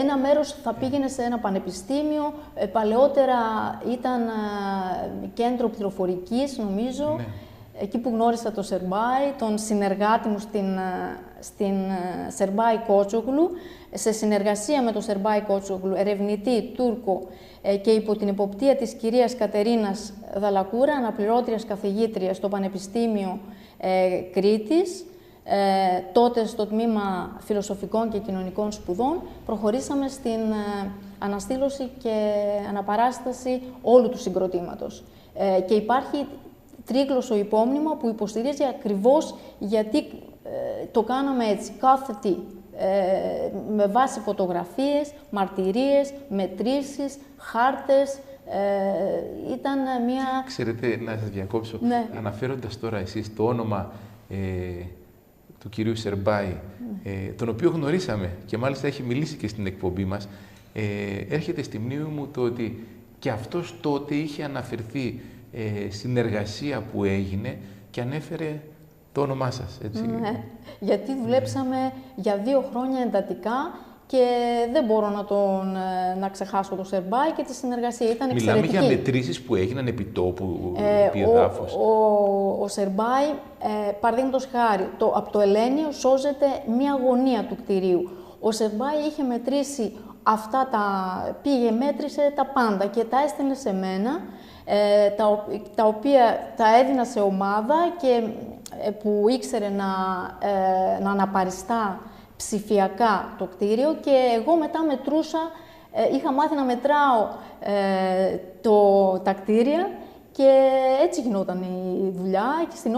Ένα μέρος θα πήγαινε σε ένα πανεπιστήμιο, ε, παλαιότερα ήταν ε, κέντρο πληροφορικής νομίζω, Ναι. εκεί που γνώρισα τον Σερμπάη, τον συνεργάτη μου στην, ε, στην ε, Σερμπάη Κότσογλου, σε συνεργασία με τον Σερμπάη Κότσογλου, ερευνητή Τούρκο ε, και υπό την εποπτεία της κυρίας Κατερίνας Δαλακούρα, αναπληρώτριας καθηγήτριας στο Πανεπιστήμιο ε, Κρήτης, ε, τότε στο τμήμα Φιλοσοφικών και Κοινωνικών Σπουδών, προχωρήσαμε στην ε, αναστήλωση και αναπαράσταση όλου του συγκροτήματος. Ε, και υπάρχει τρίγλωσσο υπόμνημα που υποστηρίζει ακριβώς γιατί ε, το κάναμε έτσι, κάθε τι. Ε, με βάση φωτογραφίες, μαρτυρίες, μετρήσεις, χάρτες. Ε, ήταν μια... Ξέρετε, να σας διακόψω, Ναι. αναφέροντας τώρα εσείς το όνομα ε, του κυρίου Σερμπάη, ε, τον οποίο γνωρίσαμε και μάλιστα έχει μιλήσει και στην εκπομπή μας, ε, έρχεται στη μνήμη μου το ότι και αυτός τότε είχε αναφερθεί ε, στην εργασία που έγινε και ανέφερε το όνομά σας, έτσι. Ναι, γιατί δουλέψαμε για δύο χρόνια εντατικά και δεν μπορώ να, τον, ε, να ξεχάσω το Σερμπάι και τη συνεργασία. Ήταν Μιλάμε εξαιρετική. για μετρήσεις που έγιναν επί τόπου, Ε, επί ο, εδάφους. ο, ο Σερμπάι, ε, παραδείγματος χάρη, το, από το Ελένιο σώζεται μία γωνία του κτηρίου. Ο Σερμπάι είχε μετρήσει αυτά τα, πήγε, μέτρησε τα πάντα και τα έστελνε σε μένα, ε, τα, ο- τα οποία τα έδινα σε ομάδα και ε, που ήξερε να, ε, να αναπαριστά ψηφιακά το κτίριο και εγώ μετά μετρούσα, ε, είχα μάθει να μετράω ε, το, τα κτίρια και έτσι γινόταν η δουλειά και στην